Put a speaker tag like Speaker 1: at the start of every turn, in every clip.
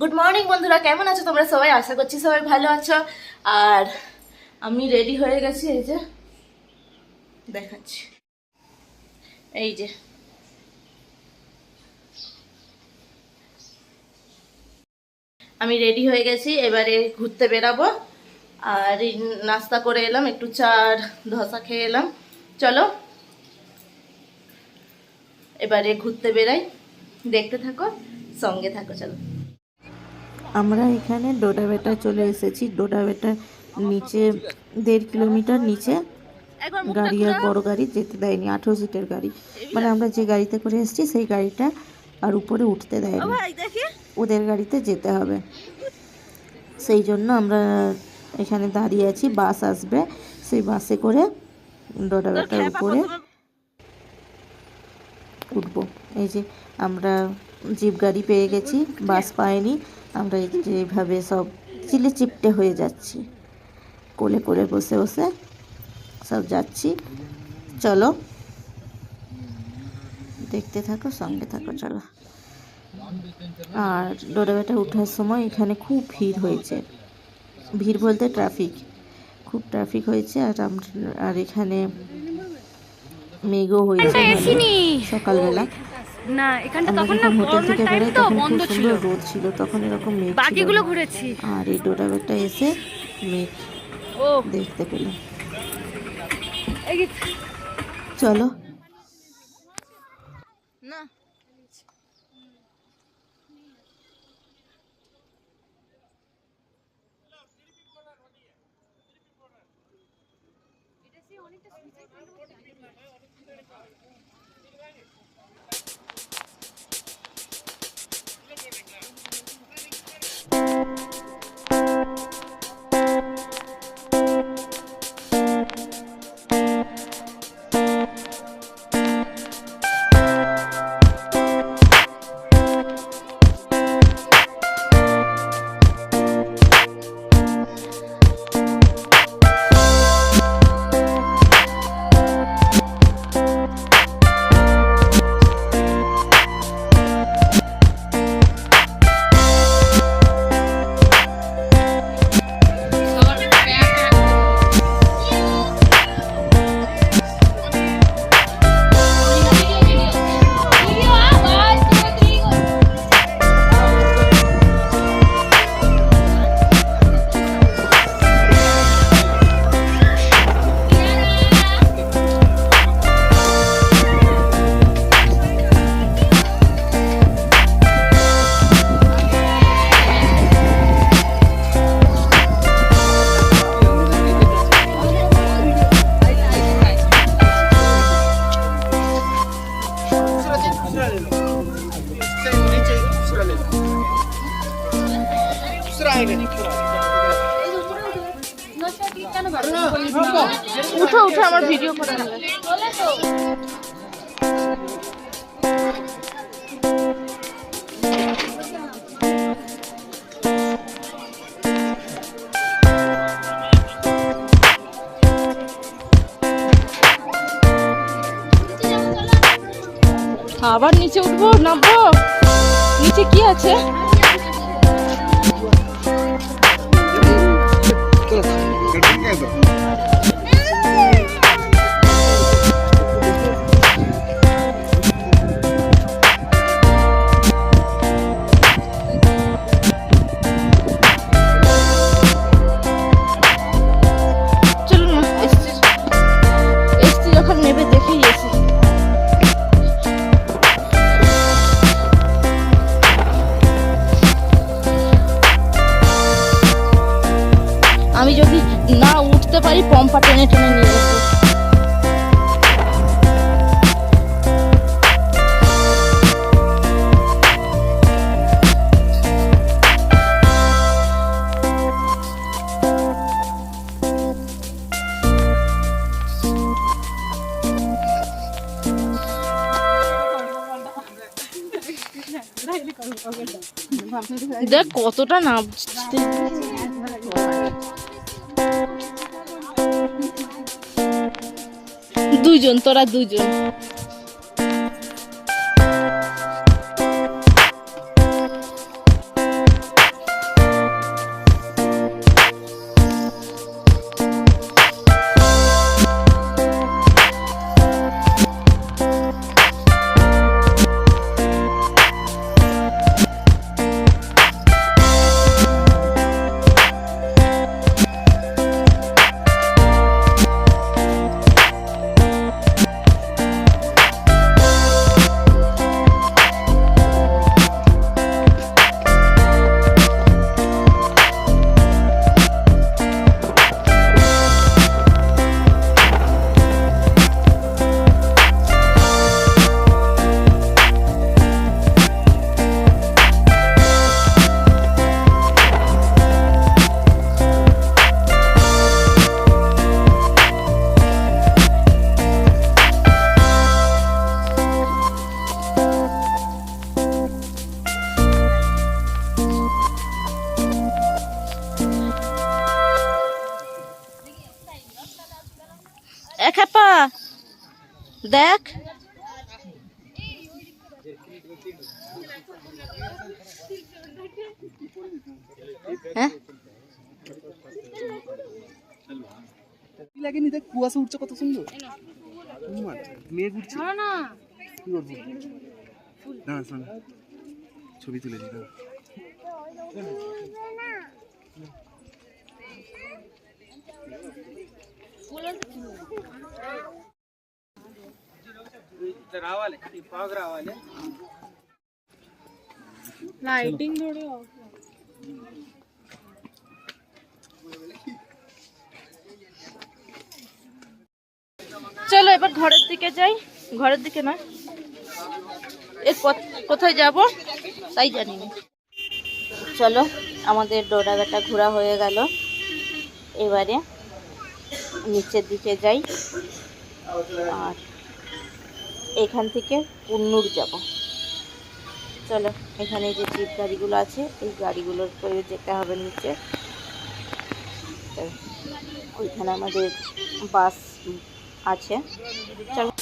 Speaker 1: Good morning বন্ধুরা। কেমন আছো তোমরা? সবাই আশা করছি সবাই ভালো আছো। আর আমি রেডি হয়ে গেছি, এই যে দেখাচ্ছি। এই যে। আমি রেডি হয়ে গেছি, এবারে ঘুরতে বেরাবো। আর নাস্তা করে এলাম, একটু চার ধসা খেয়ে এলাম। চলো, এবারে ঘুরতে বেরাই। দেখতে থাকো, সঙ্গে থাকো, চলো।
Speaker 2: আমরা এখানে ডোডাবেটা চলে এসেছি। ডোডাবেটার নিচে দেড় কিলোমিটার নিচে
Speaker 1: গাড়ি আর বড়
Speaker 2: গাড়ি যেতে দেয়নি আঠেরো সিটের গাড়ি।
Speaker 1: মানে
Speaker 2: আমরা যে গাড়িতে করে এসেছি সেই গাড়িটা আর উপরে উঠতে দেয়নি। ওদের গাড়িতে যেতে হবে। সেই জন্য আমরা এখানে দাঁড়িয়ে আছি বাস আসবে। সেই বাসে করে ডোডাবেটার উপরে উঠবো। এই যে আমরা জিপ গাড়ি পেয়ে গেছি বাস পাইনি। আমরা এই এইভাবে সব চিলে চিপটে হয়ে যাচ্ছি। কোলে কোলে বসে বসে সব যাচ্ছি। চলো। দেখতে থাকো সঙ্গে থাকো চলো। আর ডোরাবেটা ওঠার সময় এখানে খুব ভিড় হয়েছে। ভিড় বলতে ট্রাফিক। খুব ট্রাফিক হয়েছে আর আমরা আর এখানে মেঘও হয়েছে। সকালবেলা।
Speaker 3: না এখানটা তখন না হোটেল থেকে বেরোই তো তখন বন্ধ ছিল।
Speaker 2: রোদ ছিল তখন এরকম মেঘ ছিল। বাকিগুলো
Speaker 3: ঘুরেছি।
Speaker 2: আর এই ডোরাবেটটা এসে মেঘ ও। দেখতে পেলাম। চলো।
Speaker 1: না। উঠো উঠো আমার ভিডিও করে আবার নিচে উঠবো নামবো? নিচে কি আছে?
Speaker 4: together.
Speaker 1: পারি পম্পা টেনে টেনে নিয়ে যেতে দেখ কতটা নামতে দুইজন তোরা দুইজন। দেখ। হ্যাঁ?
Speaker 4: লাগেনি দেখ কুয়াশা উঠছে কত সুন্দর। মেঘ উঠছে। না
Speaker 3: না। কি
Speaker 4: করব দাঁড়া শোনা। ছবি তুলেছি দাঁড়া। రావాలి ఈ ఫాగ్ రావాలి
Speaker 3: లైటింగ్
Speaker 1: চলো এবার ঘরের দিকে যাই। ঘরের দিকে না এর কোথায় যাব? তাই জানি চলো, আমাদের ডোরাগাটা ঘোরা হয়ে গেল। এবারে নিচের দিকে যাই। আর এখান থেকে কুন্নুর যাব। চলো, এখানে যে জিপ গাড়িগুলো আছে, এই গাড়িগুলোর করে যেতে হবে নিচে। ওইখানে আমাদের বাস আছে। চলো।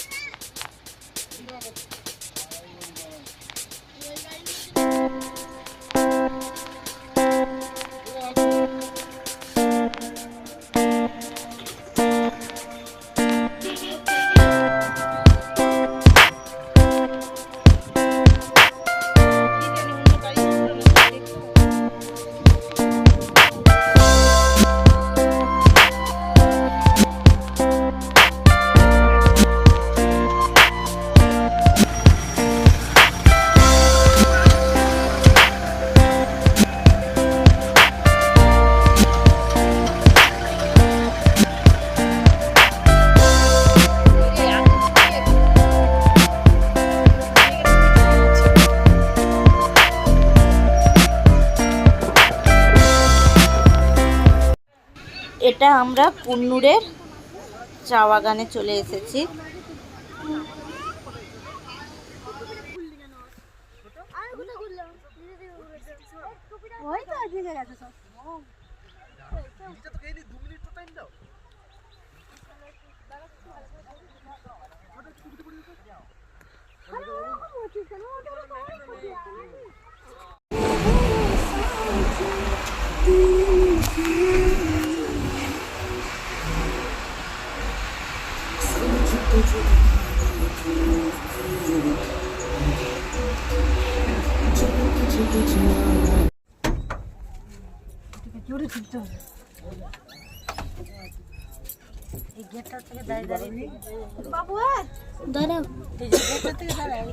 Speaker 1: আমরা কুন্নুরের চা বাগানে চলে এসেছি।
Speaker 3: চুরি ফিরতে হবে এই গেটটা থেকে দাঁড়িয়ে দাঁড়িয়ে বাবু
Speaker 5: দাঁড়াও
Speaker 3: গেটটা থেকে দাঁড়াও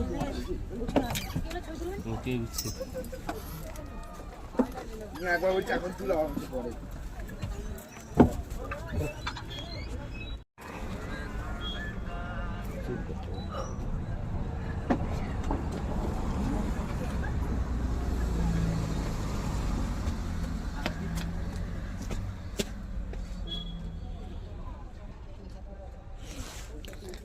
Speaker 6: ওকে বুঝছি একবার
Speaker 4: বলছি এখন তুলে পরে